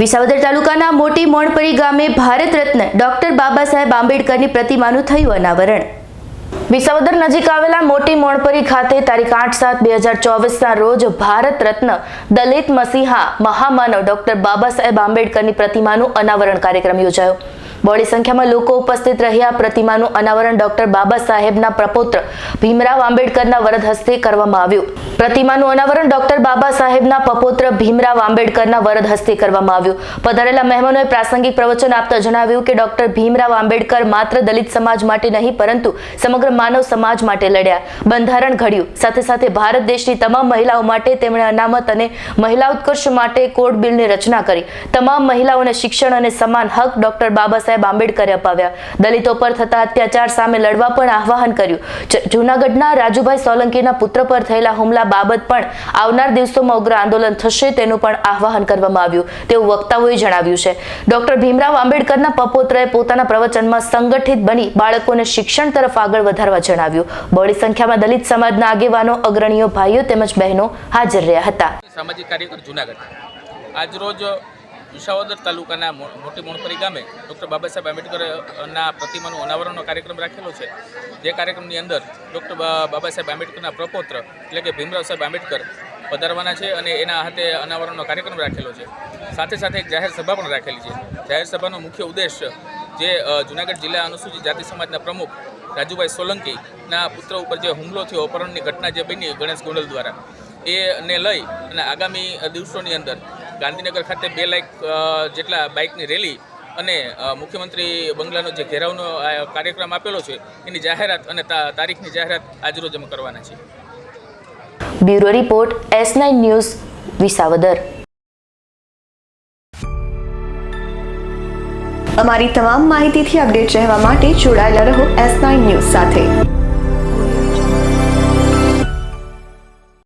વિસાવદર તાલુકાના મોટી મોણપરી ગામે ભારત રત્ન ડોક્ટર બાબા સાહેબ આંબેડકરની પ્રતિમાનું થયું અનાવરણ. વિસાવદર નજીક આવેલા મોટી મોણપરી ખાતે તારીખ આઠ સાત બે હજાર ચોવીસના રોજ ભારત રત્ન દલિત મસીહા મહામાનવ ડોક્ટર બાબા સાહેબ આંબેડકરની પ્રતિમાનું અનાવરણ કાર્યક્રમ યોજાયો. બોડી સંખ્યામાં લોકો ઉપસ્થિત રહ્યા. પ્રતિમાનું અનાવરણ ડોક્ટર બાબા સાહેબના પ્રપુત્ર ભીમરાવ આંબેડકરના વરદ હસ્તે કરવામાં આવ્યું. પ્રતિમાનું અનાવરણ ડોક્ટર બાબા સાહેબના પપોત્ર ભીમરાવ આંબેડકરના વરદ હસ્તે કરવામાં આવ્યું. પધારેલા મહેમાનોએ પ્રાસંગિક પ્રવચન આપતા જણાવ્યું કે ડોક્ટર ભીમરાવ આંબેડકર માત્ર દલિત સમાજ માટે નહીં, પરંતુ સમગ્ર માનવ સમાજ માટે લડ્યા. બંધારણ ઘડ્યું. સાથે સાથે ભારત દેશની તમામ મહિલાઓ માટે તેમણે અનામત અને મહિલા ઉત્કર્ષ માટે કોડ બિલની રચના કરી. તમામ મહિલાઓને શિક્ષણ અને સમાન હક ડોક્ટર બાબા સાહેબ આંબેડકરે અપાવ્યા. દલિતો પર થતા અત્યાચાર સામે લડવા પણ આહ્વાન કર્યું. જૂનાગઢના રાજુભાઈ સોલંકીના પુત્ર પર થયેલા હુમલા બાબત પણ આવનાર દિવસોમાં ઉગ્ર આંદોલન થશે તેનું પણ આહવાન કરવામાં આવ્યું. તેવું વક્તાઓએ જણાવ્યું છે. ડોક્ટર ભીમરાવ આંબેડકરના પપોત્રએ પોતાના પ્રવચનમાં સંગઠિત બની બાળકોને શિક્ષણ તરફ આગળ વધારવા જણાવ્યું. બહોળી સંખ્યામાં દલિત સમાજના આગેવાનો, અગ્રણીઓ, ભાઈઓ તેમજ બહેનો હાજર રહ્યા હતા. સામાજિક કાર્યકર જુનાગઢ. આજરોજ વિસાવદર તાલુકાના મોટી મોણપરી ગામે ડૉક્ટર બાબા સાહેબ આંબેડકરના પ્રતિમાનું અનાવરણનો કાર્યક્રમ રાખેલો છે. જે કાર્યક્રમની અંદર ડૉક્ટર બાબા સાહેબ આંબેડકરના પ્રપોત્ર એટલે કે ભીમરાવ સાહેબ આંબેડકર પધારવાના છે અને એના હાથે અનાવરણનો કાર્યક્રમ રાખેલો છે. સાથે સાથે એક જાહેર સભા પણ રાખેલી છે. જાહેર સભાનો મુખ્ય ઉદ્દેશ જે જૂનાગઢ જિલ્લા અનુસૂચિત જાતિ સમાજના પ્રમુખ રાજુભાઈ સોલંકીના પુત્ર ઉપર જે હુમલો થયો, અપહરણની ઘટના જે બની ગણેશ ગોંડલ દ્વારા એને લઈ અને આગામી દિવસોની અંદર ગાંધીનગર ખાતે બે લાખ જેટલા બાઇકની રેલી અને મુખ્યમંત્રી બંગલાનો જે ઘેરાવનો કાર્યક્રમ આપેલો છે એની જાહેરાત અને તારીખની જાહેરાત આજરોજ અમે કરવાના છીએ. Bureau report S nine news Visavadar. અમારી તમામ માહિતીથી અપડેટ રહેવા માટે જોડાયેલા રહો એસ નાઇન ન્યૂઝ સાથે.